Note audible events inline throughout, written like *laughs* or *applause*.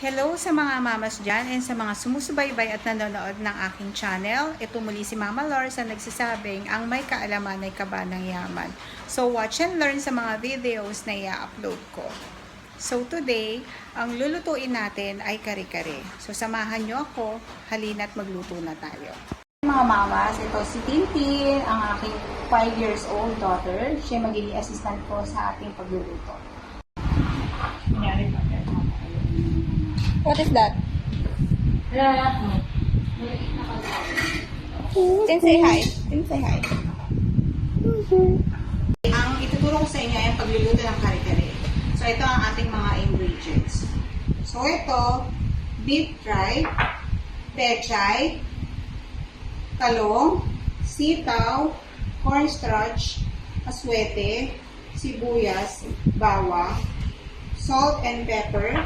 Hello sa mga mamas dyan and sa mga sumusubaybay at nanonood ng aking channel. Ito muli si Mama Lors na nagsasabing ang may kaalaman ay kaba ng yaman. So watch and learn sa mga videos na i-upload ko. So today, ang lulutuin natin ay kare-kare. So samahan nyo ako, halina't magluto na tayo. Mga mamas, ito si Tintin, ang aking 5 years old daughter. Siya magiging assistant ko sa ating pagluluto. Kunyari, What is that? Tin say hi. Tin say hi. Ang ituturo ko sa inyo ay ang pagluluto ng kare-kare. So, ito ang ating mga ingredients. So, ito, beef fry, pechay, talong, sitaw, cornstarch, aswete, sibuyas, bawang, salt and pepper,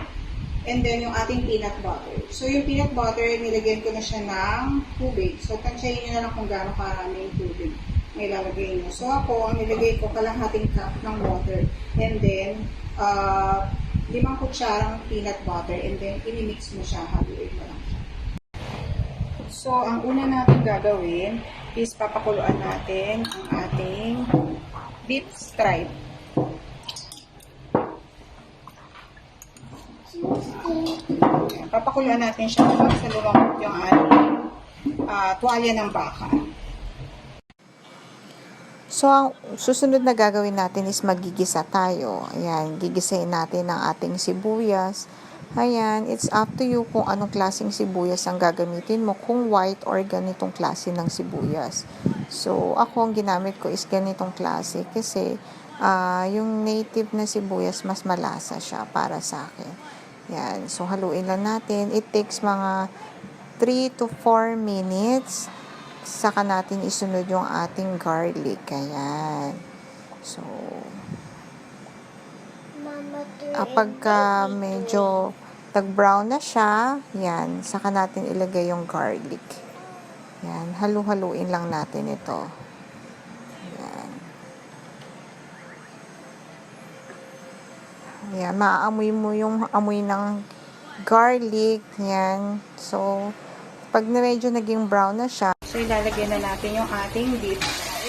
and then yung ating peanut butter. So, yung peanut butter, nilagyan ko na siya ng tubig. So, tansyahin nyo na lang kung gaano karami yung tubig na ilalagay nyo. So, ako, nilagay ko kalahating cup ng water. And then, uh, limang kutsarang peanut butter. And then, inimix mo siya. Haluin mo lang siya. So, ang una natin gagawin is papakuluan natin ang ating beef stripe. Ayan, Papakuluan natin siya habang sa lumambot yung ating ah, tuwalya ng baka. So, ang susunod na gagawin natin is magigisa tayo. Ayan, gigisayin natin ang ating sibuyas. Ayan, it's up to you kung anong klaseng sibuyas ang gagamitin mo, kung white or ganitong klase ng sibuyas. So, ako ang ginamit ko is ganitong klase kasi ah, yung native na sibuyas mas malasa siya para sa akin. Yan, so haluin lang natin. It takes mga 3 to 4 minutes saka natin isunod yung ating garlic. Ayan. So, kapag ka medyo tag-brown na siya, yan, saka natin ilagay yung garlic. Yan, halu-haluin lang natin ito. Yan. Yan, maaamoy mo yung amoy ng garlic. Yan. So, pag na medyo naging brown na siya, So, ilalagay na natin yung ating beef fry.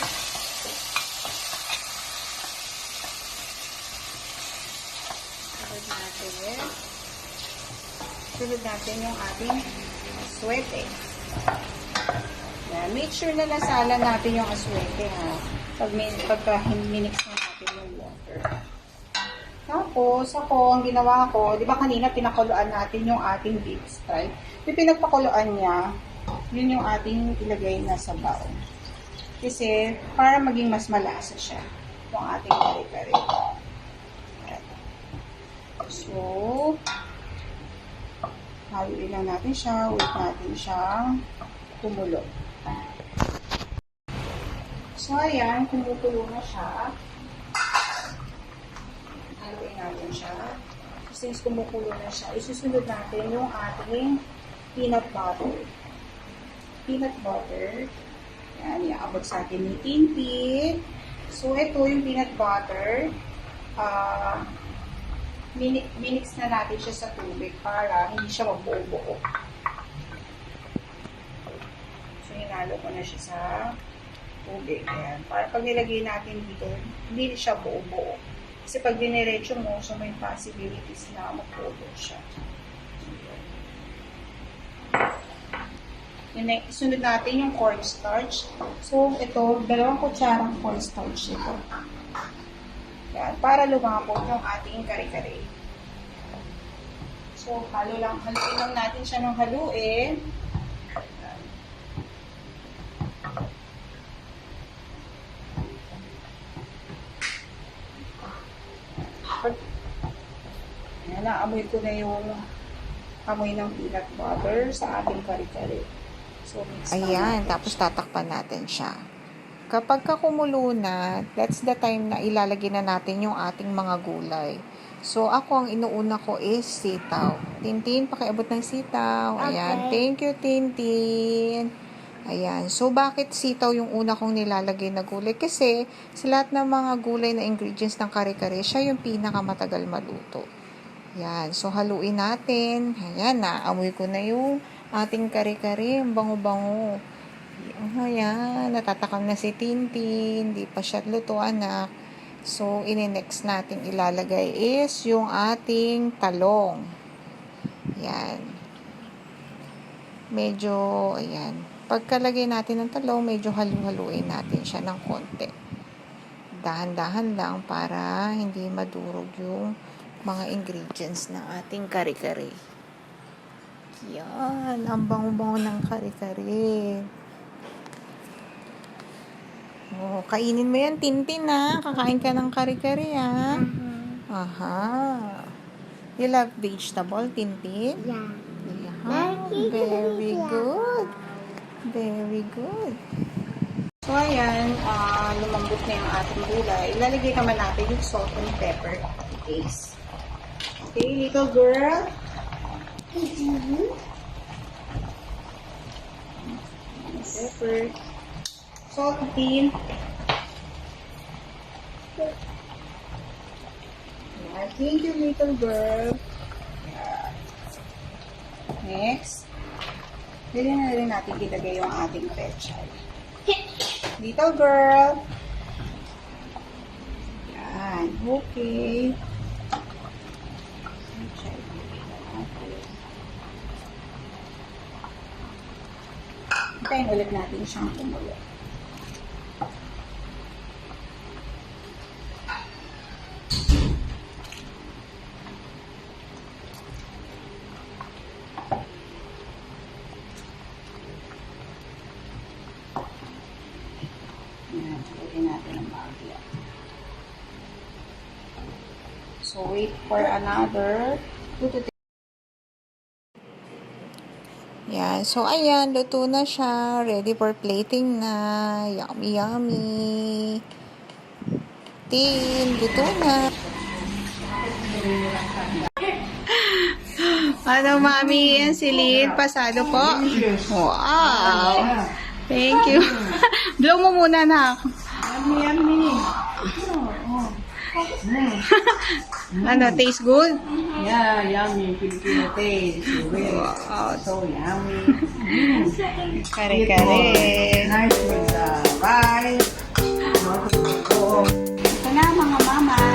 Sunod natin. Sunod natin yung ating aswete. Yan. Make sure na nasala natin yung aswete ha. Pag, min pagka minix na natin yung water. Tapos, ako, ang ginawa ko, di ba kanina pinakuluan natin yung ating beef stripe. Yung pinagpakuluan niya, yun yung ating ilagay na sabaw. Kasi, para maging mas malasa siya, yung ating kare-kare. So, haluin lang natin siya, wait natin siyang kumulo. So, ayan, kumukulo na siya. Haluin natin siya. Since kumukulo na siya, isusunod natin yung ating peanut butter. Peanut butter. Yan, iaabot sa atin ni Tintin. So, ito yung peanut butter. Ah, mini- minix na natin siya sa tubig para hindi siya mabuo-buo. So, hinalo ko na siya sa tubig. Ayan. Para pag nilagay natin dito, hindi siya buo-buo. Kasi pag diniretso mo, so may possibilities na mapulo siya. Sunod natin yung cornstarch. So, ito, dalawang kutsarang cornstarch ito. Yan, para lumapot yung ating kare-kare. So, halo lang, haluin lang natin siya ng haluin. Pag, yan, naamoy ko na yung amoy ng peanut butter sa ating kare-kare. So, Ayan, natin tapos tatakpan natin siya. Kapag kakumulo na, that's the time na ilalagay na natin yung ating mga gulay. So, ako ang inuuna ko is sitaw. Tintin, pakiabot ng sitaw. Ayan, Okay. thank you, Tintin. Ayan, so bakit sitaw yung una kong nilalagay na gulay? Kasi sa lahat ng mga gulay na ingredients ng kare-kare, siya yung pinakamatagal maluto. Yan. So, haluin natin. Ayan, naamoy ko na yung ating kare-kare. Ang bango-bango. Ayan, natatakam na si Tintin. Hindi pa siya luto, anak. So, ini-next natin ilalagay is yung ating talong. Yan. Medyo, ayan. Pagkalagay natin ng talong, medyo halu-haluin natin siya ng konti. Dahan-dahan lang para hindi madurog yung mga ingredients ng ating kare-kare. Yan, ang bango-bango ng kare-kare. Oh, kainin mo yan, Tintin, ha? Kakain ka ng kare-kare, ha? Aha. You love vegetable, Tintin? Yeah. Yeah. Very good. Very good. So, ayan, ah, lumambot na yung ating gulay. Ilalagay naman natin yung salt and pepper paste. Okay, little girl. Pepper. Salt din. Yeah, thank you, little girl. Next. Pwede na rin natin ilagay yung ating pechay. Little girl. Yan. Okay. Hintayin ulit natin siyang kumulo. Yan. Lagyan natin ang bagya. So, wait for another 2 to 3 Yan. So, ayan. Luto na siya. Ready for plating na. Yummy, yummy. Tin, luto na. *laughs* Ano, mami? Yan si Lid. Pasado po. Wow. Thank you. *laughs* Blow mo muna na. Yummy, yummy. *laughs* Ano, taste good? Yeah, yummy. Filipino taste. Wow. So yummy. Kare-kare. Nice with the rice. Ito na mga mama.